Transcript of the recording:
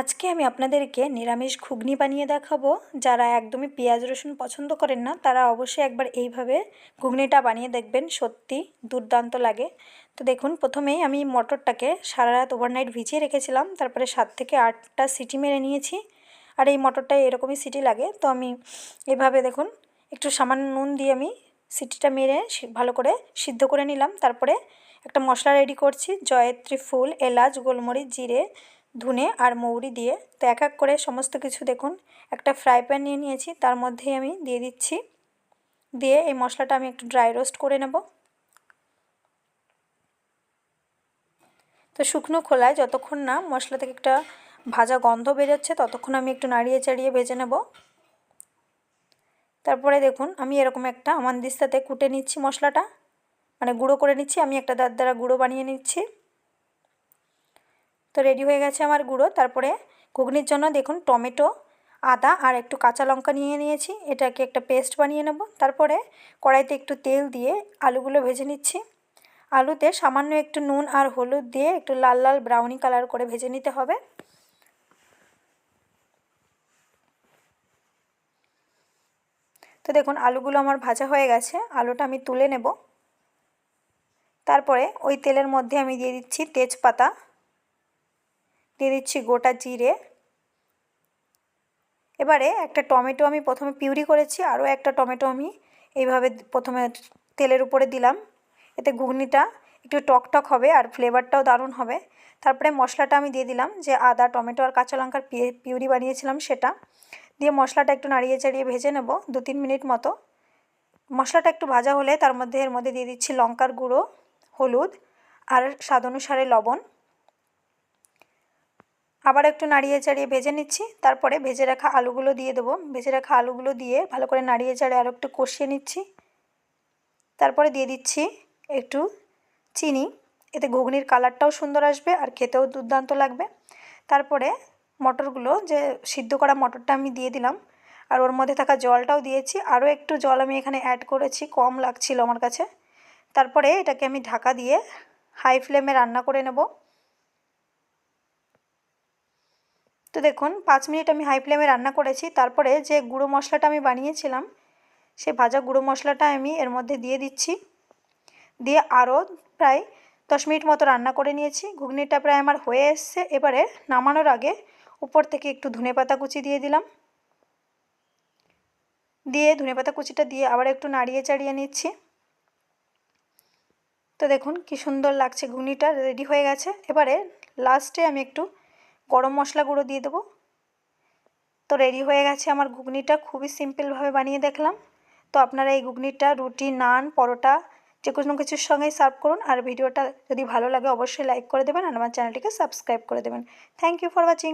আজকে আমি আপনাদেরকে নিরামিষ ঘুগনি বানিয়ে দেখাবো। যারা একদমই পেঁয়াজ রসুন পছন্দ করেন না, তারা অবশ্যই একবার এইভাবে ঘুগনিটা বানিয়ে দেখবেন, সত্যি দুর্দান্ত লাগে। তো দেখুন, প্রথমেই আমি মটরটাকে সারা রাত ওভারনাইট ভিজিয়ে রেখেছিলাম, তারপরে সাত থেকে আটটা সিটি মেরে নিয়েছি। আর এই মটরটায় এরকমই সিটি লাগে, তো আমি এভাবে দেখুন, একটু সামান্য নুন দিয়ে আমি সিটিটা মেরে ভালো করে সিদ্ধ করে নিলাম। তারপরে একটা মশলা রেডি করছি, জয়ত্রী ফুল, এলাচ, গোলমরিচ, জিরে ধুনে আর মৌরি দিয়ে তো এক এক করে সমস্ত কিছু দেখুন। একটা ফ্রাই প্যান নিয়ে নিয়েছি, তার মধ্যেই আমি দিয়ে দিচ্ছি। দিয়ে এই মশলাটা আমি একটু ড্রাই রোস্ট করে নেব। তো শুকনো খোলায় যতক্ষণ না মশলা থেকে একটা ভাজা গন্ধ বেরোচ্ছে, ততক্ষণ আমি একটু নাড়িয়ে চাড়িয়ে ভেজে নেব। তারপরে দেখুন, আমি এরকম একটা আমার দিস্তাতে কুটে নিচ্ছি মশলাটা। মানে গুঁড়ো করে নিচ্ছি, আমি একটা দাঁত দ্বারা গুঁড়ো বানিয়ে নিচ্ছি। তো রেডি হয়ে গেছে আমার গুঁড়ো। তারপরে ঘুগনির জন্য দেখুন টমেটো, আদা আর একটু কাঁচা লঙ্কা নিয়ে নিয়েছি। এটাকে একটা পেস্ট বানিয়ে নেব। তারপরে কড়াইতে একটু তেল দিয়ে আলুগুলো ভেজে নিচ্ছি। আলুতে সামান্য একটু নুন আর হলুদ দিয়ে একটু লাল লাল ব্রাউনি কালার করে ভেজে নিতে হবে। তো দেখুন আলুগুলো আমার ভাজা হয়ে গেছে। আলুটা আমি তুলে নেব। তারপরে ওই তেলের মধ্যে আমি দিয়ে দিচ্ছি তেজপাতা। দিয়ে দিচ্ছি গোটা জিরে। এবারে একটা টমেটো আমি প্রথমে পিউরি করেছি, আরও একটা টমেটো আমি এইভাবে প্রথমে তেলের উপরে দিলাম। এতে ঘুগনিটা একটু টক টক হবে আর ফ্লেভারটাও দারুণ হবে। তারপরে মশলাটা আমি দিয়ে দিলাম যে আদা, টমেটো আর কাঁচা লঙ্কার পিউরি বানিয়েছিলাম সেটা। দিয়ে মশলাটা একটু নাড়িয়ে চাড়িয়ে ভেজে নেব দু তিন মিনিট মতো। মশলাটা একটু ভাজা হলে তার মধ্যে, এর মধ্যে দিয়ে দিচ্ছি লঙ্কার গুঁড়ো, হলুদ আর স্বাদ অনুসারে লবণ। আবার একটু নাড়িয়ে চাড়িয়ে ভেজে নিচ্ছি। তারপরে ভেজে রাখা আলুগুলো দিয়ে দেবো। ভেজে রাখা আলুগুলো দিয়ে ভালো করে নাড়িয়ে চাড়িয়ে আরও একটু কষিয়ে নিচ্ছি। তারপরে দিয়ে দিচ্ছি একটু চিনি। এতে ঘুগনির কালারটাও সুন্দর আসবে আর খেতেও দুর্দান্ত লাগবে। তারপরে মটরগুলো যে সিদ্ধ করা মটরটা আমি দিয়ে দিলাম আর ওর মধ্যে থাকা জলটাও দিয়েছি। আরও একটু জল আমি এখানে অ্যাড করেছি, কম লাগছিল আমার কাছে। তারপরে এটাকে আমি ঢাকা দিয়ে হাই ফ্লেমে রান্না করে নেব তো দেখুন, পাঁচ মিনিট আমি হাই ফ্লেমে রান্না করেছি। তারপরে যে গুঁড়ো মশলাটা আমি বানিয়েছিলাম, সে ভাজা গুঁড়ো মশলাটা আমি এর মধ্যে দিয়ে দিচ্ছি। দিয়ে আরও প্রায় দশ মিনিট মতো রান্না করে নিয়েছি। ঘুগনিটা প্রায় আমার হয়ে এসছে। এবারে নামানোর আগে উপর থেকে একটু ধনে পাতা কুচি দিয়ে দিলাম। দিয়ে ধনে পাতা কুচিটা দিয়ে আবার একটু নাড়িয়ে চাড়িয়ে নিচ্ছি। তো দেখুন, কি সুন্দর লাগছে ঘুগনিটা রেডি হয়ে গেছে। এবারে লাস্টে আমি একটু গরম মশলা গুঁড়ো দিয়ে দেবো। তো রেডি হয়ে গেছে আমার ঘুগনিটা, খুবই সিম্পলভাবে বানিয়ে দেখলাম। তো আপনারা এই ঘুগনিটা, রুটি, নান, পরোটা, যে কোনো কিছুর সঙ্গেই সার্ভ করুন। আর ভিডিওটা যদি ভালো লাগে, অবশ্যই লাইক করে দেবেন আর আমার চ্যানেলটিকে সাবস্ক্রাইব করে দেবেন। Thank you for watching